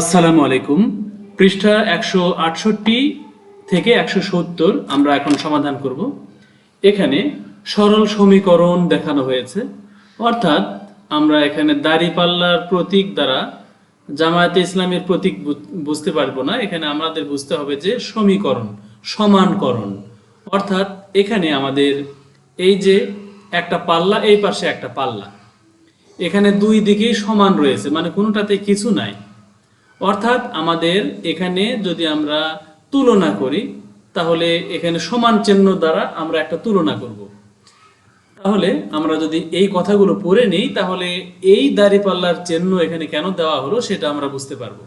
আসসালামু আলাইকুম। পৃষ্ঠা একশো আটষট্টি থেকে একশো সত্তর আমরা এখন সমাধান করব। এখানে সরল সমীকরণ দেখানো হয়েছে। অর্থাৎ আমরা এখানে দাড়িপাল্লার প্রতীক দ্বারা জামায়াতে ইসলামের প্রতীক বুঝতে পারব না। এখানে আমাদের বুঝতে হবে যে সমীকরণ, সমানকরণ। অর্থাৎ এখানে আমাদের এই যে একটা পাল্লা, এই পাশে একটা পাল্লা। এখানে দুই দিকেই সমান রয়েছে মানে কোনোটাতে কিছু নাই। অর্থাৎ আমাদের এখানে যদি আমরা তুলনা করি, তাহলে এখানে সমান চিহ্ন দ্বারা আমরা একটা তুলনা করব। তাহলে আমরা যদি এই কথাগুলো পড়ে নিই, তাহলে এই দাড়িপাল্লার চিহ্ন এখানে কেন দেওয়া হলো সেটা আমরা বুঝতে পারব।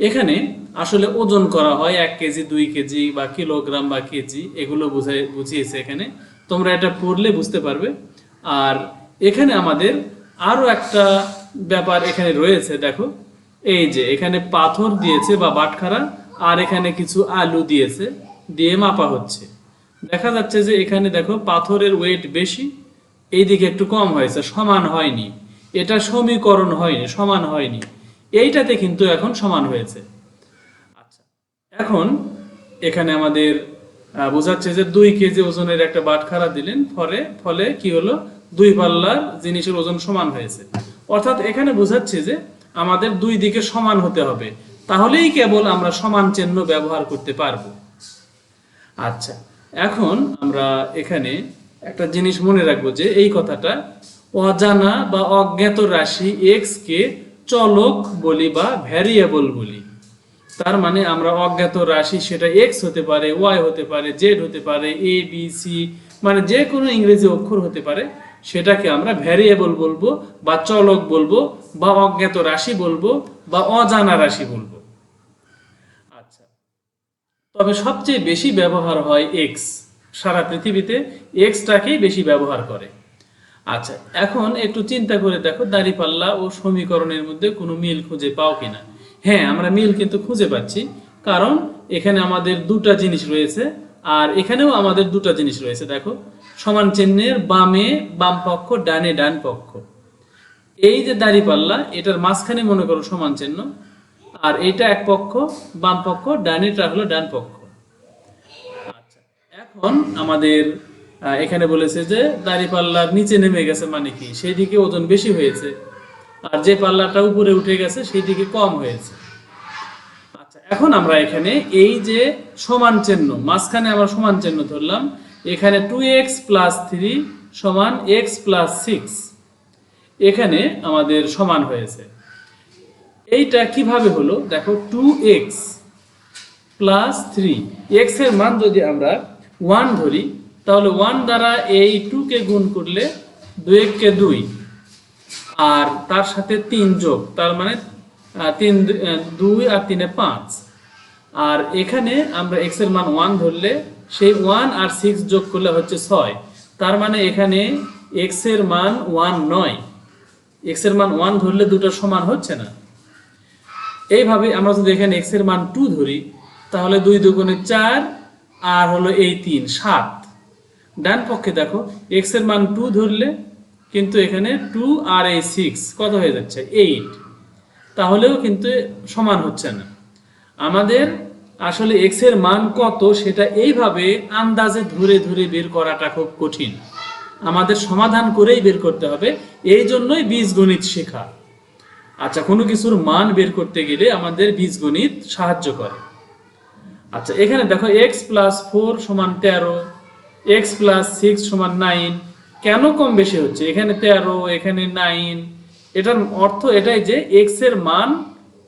এখানে আসলে ওজন করা হয় এক কেজি, দুই কেজি বা কিলোগ্রাম বা কেজি, এগুলো বুঝাই বুঝিয়েছে এখানে। তোমরা এটা পড়লে বুঝতে পারবে। আর এখানে আমাদের আরও একটা ব্যাপার এখানে রয়েছে, দেখো। এই যে, এখানে পাথর দিয়েছে বা বাটখারা, আর এখানে কিছু আলু দিয়েছে, দিয়ে মাপা হচ্ছে। দেখা যাচ্ছে যে এখানে দেখো, পাথরের ওয়েট বেশি, এইদিকে একটু কম হয়েছে, সমান হয়নি। এটা সমীকরণ হয়নি, সমান হয়নি। এইটাতে কিন্তু এখন সমান হয়েছে। আচ্ছা এখন এখানে আমাদের বোঝাচ্ছে যে দুই কেজি ওজনের একটা বাটখারা দিলেন, ফলে ফলে কি হলো? দুই পাল্লার জিনিসের ওজন সমান হয়েছে। অর্থাৎ এখানে বোঝাচ্ছে যে আমাদের দুই দিকে সমান হতে হবে। তাহলেই কেবল আমরা সমান চিহ্ন ব্যবহার করতে পারব। আচ্ছা এখন আমরা এখানে একটা জিনিস মনে রাখব যে এই কথাটা, অজানা বা অজ্ঞাত রাশি এক্স কে চলক বলি বা ভ্যারিয়েবল বলি। তার মানে আমরা অজ্ঞাত রাশি, সেটা এক্স হতে পারে ওয়াই হতে পারে জেড হতে পারে এ বি সি মানে যে কোনো ইংরেজি অক্ষর হতে পারে। সেটাকে আমরা ভ্যারিয়েবল বলব, বা চলক বলব, বা অজ্ঞাত রাশি বলব, বা অজানা রাশি বলব। আচ্ছা তবে সবচেয়ে বেশি ব্যবহার হয় এক্স সারা পৃথিবীতে এক্সটাকেই বেশি ব্যবহার করে। আচ্ছা এখন একটু চিন্তা করে দেখো, দাড়িপাল্লা ও সমীকরণের মধ্যে কোনো মিল খুঁজে পাও কিনা? হ্যাঁ আমরা মিল কিন্তু খুঁজে পাচ্ছি, কারণ এখানে আমাদের দুটা জিনিস রয়েছে, আর এখানেও আমাদের দুটা জিনিস রয়েছে, দেখো। সমান চিহ্নের বামে, বাম পক্ষ, ডানে, ডান পক্ষ। এই যে দাঁড়িপাল্লা এটার মাঝখানে মনে করো সমান চিহ্ন। আর এটা এক পক্ষ, বাম পক্ষ ডানেটা হলো ডান পক্ষ। আচ্ছা এখন আমাদের এখানে বলেছে যে দাড়ি পাল্লার নিচে নেমে গেছে মানে কি? সেই দিকে ওজন বেশি হয়েছে। আর যে পাল্লাটা উপরে উঠে গেছে সেই দিকে কম হয়েছে। আচ্ছা এখন আমরা এখানে এই যে সমান চিহ্ন, মাঝখানে আমরা সমান চিহ্ন ধরলাম। এখানে টু এক্স প্লাস থ্রি সমান এক্স প্লাস সিক্স এখানে আমাদের সমান হয়েছে। এইটা কীভাবে হলো? দেখো টু এক্স প্লাস থ্রি এক্সের মান যদি আমরা ওয়ান ধরি, তাহলে ওয়ান দ্বারা এই টু কে গুণ করলে দুই কে দুই। আর তার সাথে তিন যোগ, তার মানে তিন দুই আর তিনে পাঁচ। আর এখানে আমরা এক্সের মান ওয়ান ধরলে সেই ওয়ান আর সিক্স যোগ করলে হচ্ছে ছয়। তার মানে এখানে এক্সের মান ওয়ান নয়। এক্সের মান ওয়ান ধরলে দুটো সমান হচ্ছে না। এইভাবে আমরা যদি এখানে এক্সের মান টু ধরি, তাহলে দুই দুগুণে চার আর হলো এই তিন, সাত। ডান পক্ষে দেখো এক্সের মান টু ধরলে কিন্তু এখানে টু আর এই সিক্স কত হয়ে যাচ্ছে? এইট তাহলেও কিন্তু সমান হচ্ছে না। আমাদের আসলে এক্সের মান কত সেটা এইভাবে আন্দাজে ধরে ধরে বের করাটা খুব কঠিন। আমাদের সমাধান করেই বের করতে হবে এই জন্যই বীজগণিত শেখা। আচ্ছা কোনো কিছুর মান বের করতে গেলে আমাদের বীজগণিত সাহায্য করে। আচ্ছা এখানে দেখো এক্স প্লাস ফোর সমান তেরো এক্স প্লাস সিক্স সমান নাইন কেন কম বেশি হচ্ছে? এখানে তেরো, এখানে নাইন এটার অর্থ এটাই যে এক্সের মান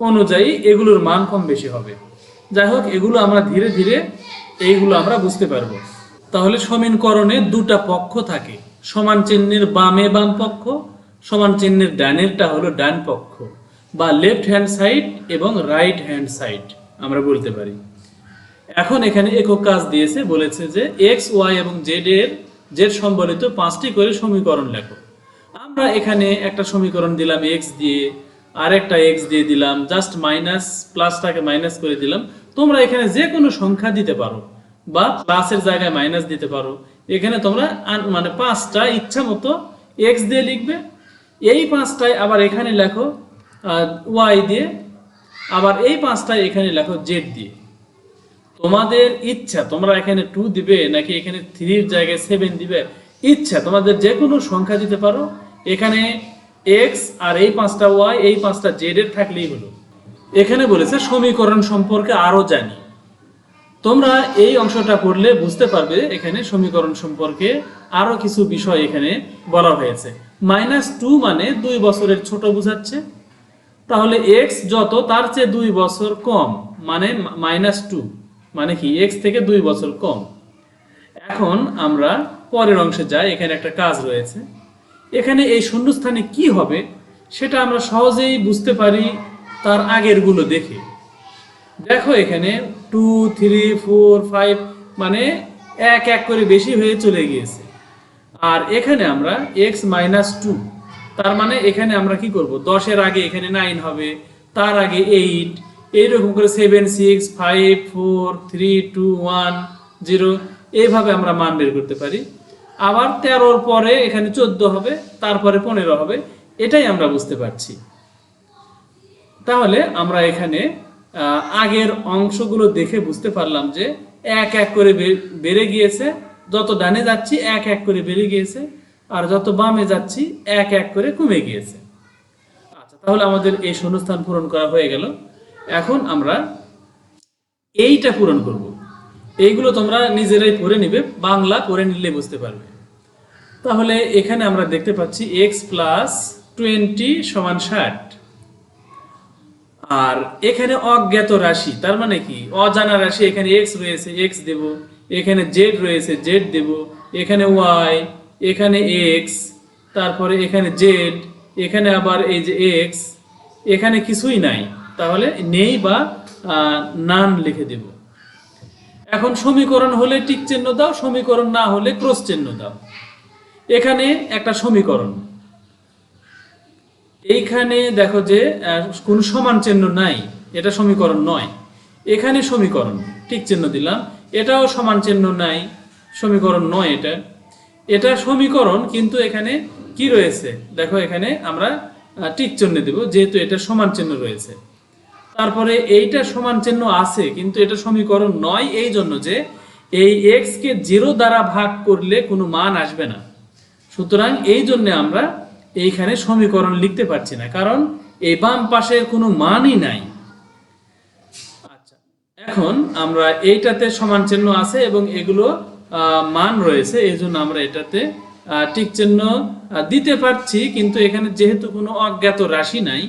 অনুযায়ী এগুলোর মান কম বেশি হবে। যাই হোক এগুলো আমরা ধীরে ধীরে এইগুলো আমরা বুঝতে পারব। তাহলে সমীকরণে দুটা পক্ষ থাকে। সমান চিহ্নের বামে বাম পক্ষ, সমান চিহ্নের ডানেরটা হলো ডান পক্ষ, বা লেফট হ্যান্ড সাইড এবং রাইট হ্যান্ড সাইড আমরা বলতে পারি। এখন এখানে একক কাজ দিয়েছে, বলেছে যে এক্স ওয়াই এবং জেড এর জেড সম্বলিত পাঁচটি করে সমীকরণ লেখো। আমরা এখানে একটা সমীকরণ দিলাম এক্স দিয়ে। আর একটা এক্স দিয়ে দিলাম জাস্ট মাইনাস প্লাসটাকে মাইনাস করে দিলাম। তোমরা এখানে যে কোনো সংখ্যা দিতে পারো, বা প্লাসের জায়গায় মাইনাস দিতে পারো। এখানে তোমরা মানে পাঁচটা ইচ্ছা মতো এক্স দিয়ে লিখবে। এই পাঁচটায় আবার এখানে লেখো ওয়াই দিয়ে, আবার এই পাঁচটা এখানে লেখো জেড দিয়ে। তোমাদের ইচ্ছা, তোমরা এখানে টু দিবে, নাকি এখানে থ্রির জায়গায় সেভেন দিবে? ইচ্ছা, তোমাদের যে কোনো সংখ্যা দিতে পারো। এখানে এক্স আর এই পাঁচটা ওয়াই এই পাঁচটা জেড এর থাকলেই হলো এখানে বলেছে সমীকরণ সম্পর্কে আরও জানি। তোমরা এই অংশটা পড়লে বুঝতে পারবে এখানে সমীকরণ সম্পর্কে আরও কিছু বিষয় এখানে বলা হয়েছে। মাইনাস টু মানে দুই বছরের ছোট বোঝাচ্ছে। তাহলে এক্স যত, তার চেয়ে দুই বছর কম মানে মাইনাস টু মানে কি এক্স থেকে দুই বছর কম। এখন আমরা পরের অংশে যাই, এখানে একটা কাজ রয়েছে। এখানে এই শূন্যস্থানে কি হবে, সেটা আমরা সহজেই বুঝতে পারি তার আগেরগুলো দেখে। দেখো এখানে টু থ্রি ফোর ফাইভ মানে এক এক করে বেশি হয়ে চলে গিয়েছে। আর এখানে আমরা এক্স মাইনাস টু তার মানে এখানে আমরা কি করব, দশের আগে এখানে নাইন হবে, তার আগে এইট এইরকম করে seven six five four three two one zero এইভাবে আমরা মান বের করতে পারি। আবার তেরোর পরে এখানে চোদ্দ হবে, তারপরে পনেরো হবে। এটাই আমরা বুঝতে পারছি। তাহলে আমরা এখানে আগের অংশগুলো দেখে বুঝতে পারলাম যে এক এক করে বেড়ে গিয়েছে। যত ডানে যাচ্ছি, এক এক করে বেড়ে গিয়েছে। আর যত বামে যাচ্ছি, এক এক করে কমে গিয়েছে। আচ্ছা তাহলে আমাদের এই শূন্যস্থান পূরণ করা হয়ে গেল। এখন আমরা এইটা পূরণ করব। এইগুলো তোমরা নিজেরাই পড়ে নিবে, বাংলা পড়ে নিলে বুঝতে পারবে। তাহলে এখানে আমরা দেখতে পাচ্ছি এক্স প্লাস টোয়েন্টি সমান ষাট। আর এখানে অজ্ঞাত রাশি, তার মানে কি? অজানা রাশি, এখানে এক্স রয়েছে এক্স দেব, এখানে জেড রয়েছে জেড দেব, এখানে ওয়াই এখানে এক্স তারপরে এখানে জেড এখানে আবার এই যে এক্স এখানে কিছুই নাই। তাহলে নেই বা নান লিখে দেব। এখন সমীকরণ হলে টিক চিহ্ন দাও, সমীকরণ না হলে ক্রস চিহ্ন দাও। এখানে একটা সমীকরণ। এইখানে দেখো যে কোন সমান চিহ্ন নাই, এটা সমীকরণ নয়। এখানে সমীকরণ ঠিক চিহ্ন দিলাম, এটাও সমান চিহ্ন নাই, সমীকরণ নয় এটা। এটা সমীকরণ, কিন্তু এখানে কি রয়েছে? দেখো এখানে আমরা টিক চিহ্ন দেব, যেহেতু এটা সমান চিহ্ন রয়েছে। তারপরে এইটা সমান চিহ্ন আছে, কিন্তু এটা সমীকরণ নয় এই জন্য যে এই এক্স কে জিরো দ্বারা ভাগ করলে কোনো মান আসবে না। সুতরাং এই জন্য আমরা এইখানে সমীকরণ লিখতে পারছি না, কারণ এই বাম পাশের কোনো মানই নাই। আচ্ছা এখন আমরা এইটাতে সমান চিহ্ন আছে এবং এগুলো মান রয়েছে, এই জন্য আমরা এটাতে টিক চিহ্ন দিতে পারছি, কিন্তু এখানে যেহেতু কোনো অজ্ঞাত রাশি নাই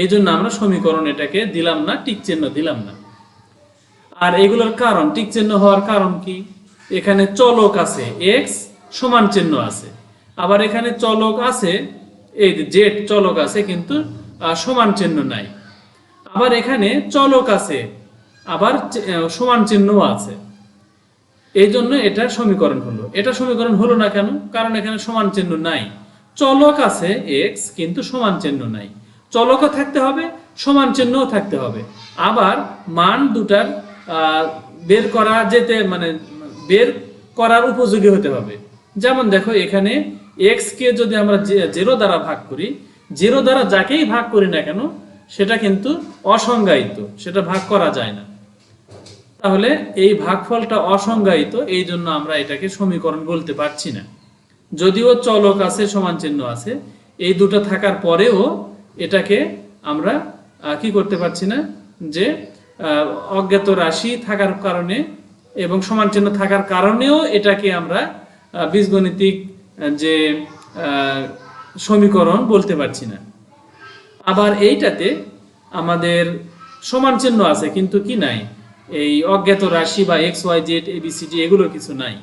এই জন্য আমরা সমীকরণ এটাকে দিলাম না, টিক চিহ্ন দিলাম না। আর এগুলোর কারণ, টিক চিহ্ন হওয়ার কারণ কি? এখানে চলক আছে এক্স সমান চিহ্ন আছে। আবার এখানে চলক আছে, এই জেড চলক আছে কিন্তু সমান চিহ্ন নাই। আবার এখানে চলক আছে, আবার সমান চিহ্নও আছে। এই জন্য এটা সমীকরণ হলো। এটা সমীকরণ হলো না কেন? কারণ এখানে সমান চিহ্ন নাই। চলক আছে এক্স কিন্তু সমান চিহ্ন নাই। চলকও থাকতে হবে, সমান চিহ্নও থাকতে হবে। আবার মান দুটার বের করা যেতে মানে বের করার উপযোগী হতে হবে। যেমন দেখো, এখানে এক্স কে যদি আমরা জেরো দ্বারা ভাগ করি জেরো দ্বারা যাকেই ভাগ করি না কেন, সেটা কিন্তু অসংজ্ঞায়িত, সেটা ভাগ করা যায় না। তাহলে এই ভাগফলটা অসংজ্ঞায়িত, এই জন্য আমরা এটাকে সমীকরণ বলতে পারছি না। যদিও চলক আছে, সমান চিহ্ন আছে, এই দুটো থাকার পরেও এটাকে আমরা কি করতে পারছি না? যে অজ্ঞাত রাশি থাকার কারণে এবং সমান চিহ্ন থাকার কারণেও এটাকে আমরা বীজগণিতিক যে সমীকরণ বলতে পারছি না। আবার এইটাতে আমাদের সমান চিহ্ন আছে, কিন্তু কি নাই? এই অজ্ঞাত রাশি বা এক্স ওয়াই জেড এবিসিডি এগুলো কিছু নাই।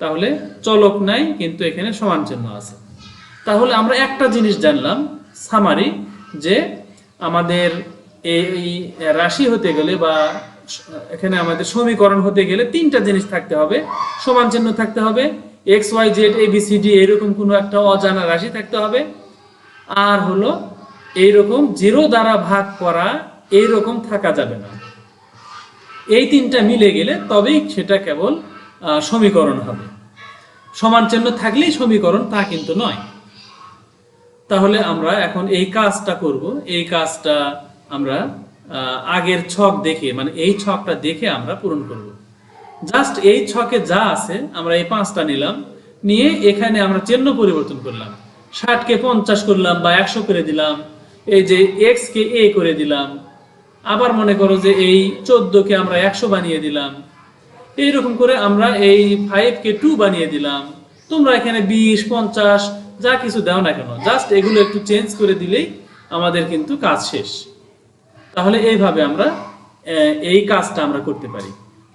তাহলে চলক নাই, কিন্তু এখানে সমান চিহ্ন আছে। তাহলে আমরা একটা জিনিস জানলাম সামারি যে আমাদের এই রাশি হতে গেলে বা এখানে আমাদের সমীকরণ হতে গেলে তিনটা জিনিস থাকতে হবে। সমান চিহ্ন থাকতে হবে এক্স ওয়াই জেড এবিসিডি এরকম কোনো একটা অজানা রাশি থাকতে হবে। আর হলো এইরকম জিরো দ্বারা ভাগ করা এইরকম থাকা যাবে না। এই তিনটা মিলে গেলে তবেই সেটা কেবল সমীকরণ হবে। সমান চিহ্ন থাকলেই সমীকরণ তা কিন্তু নয়। তাহলে আমরা এখন এই কাজটা করব। এই কাজটা আমরা আগের ছক দেখে মানে এই ছকটা দেখে আমরা পূরণ করব। জাস্ট এই ছকে যা আছে, আমরা এই পাঁচটা নিলাম। নিয়ে এখানে আমরা চিহ্ন পরিবর্তন করলাম। ষাটকে পঞ্চাশ করলাম বা একশো করে দিলাম। এই যে এক্স কে এ করে দিলাম। আবার মনে করো যে এই চোদ্দকে আমরা একশো বানিয়ে দিলাম। এইরকম করে আমরা এই ফাইভ কে টু বানিয়ে দিলাম। তোমরা এখানে বিশ, পঞ্চাশ যা কিছু দাও না কেন জাস্ট এগুলো একটু চেঞ্জ করে দিলেই আমাদের কিন্তু কাজ শেষ। তাহলে এইভাবে আমরা এই কাজটা আমরা করতে পারি।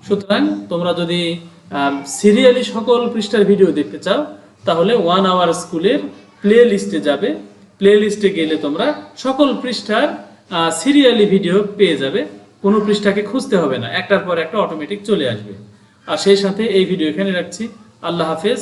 সুতরাং তোমরা যদি সিরিয়ালি সকল পৃষ্ঠার ভিডিও দেখতে চাও, তাহলে ওয়ান আওয়ার স্কুলের প্লে লিস্টে যাবে। প্লে লিস্টে গেলে তোমরা সকল পৃষ্ঠার সিরিয়ালি ভিডিও পেয়ে যাবে। কোনো পৃষ্ঠাকে খুঁজতে হবে না, একটার পর একটা অটোমেটিক চলে আসবে। আর সেই সাথে এই ভিডিও এখানে রাখছি। আল্লাহ হাফেজ।